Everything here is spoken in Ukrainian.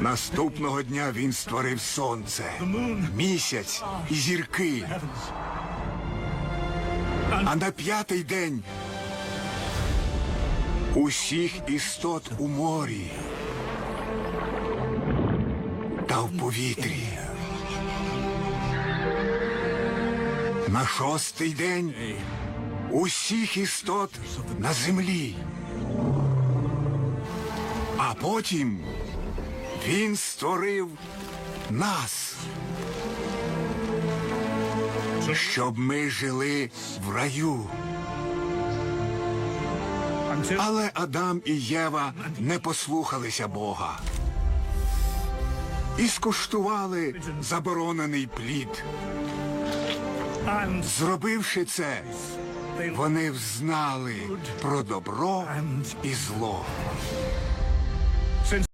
Наступного дня він створив сонце, місяць і зірки. А на п'ятий день усіх істот у морі та в повітрі. На шостий день усіх істот на землі. А потім він створив нас, щоб ми жили в раю. Але Адам і Єва не послухалися Бога. І скуштували заборонений плід. Зробивши це, вони взнали про добро і зло.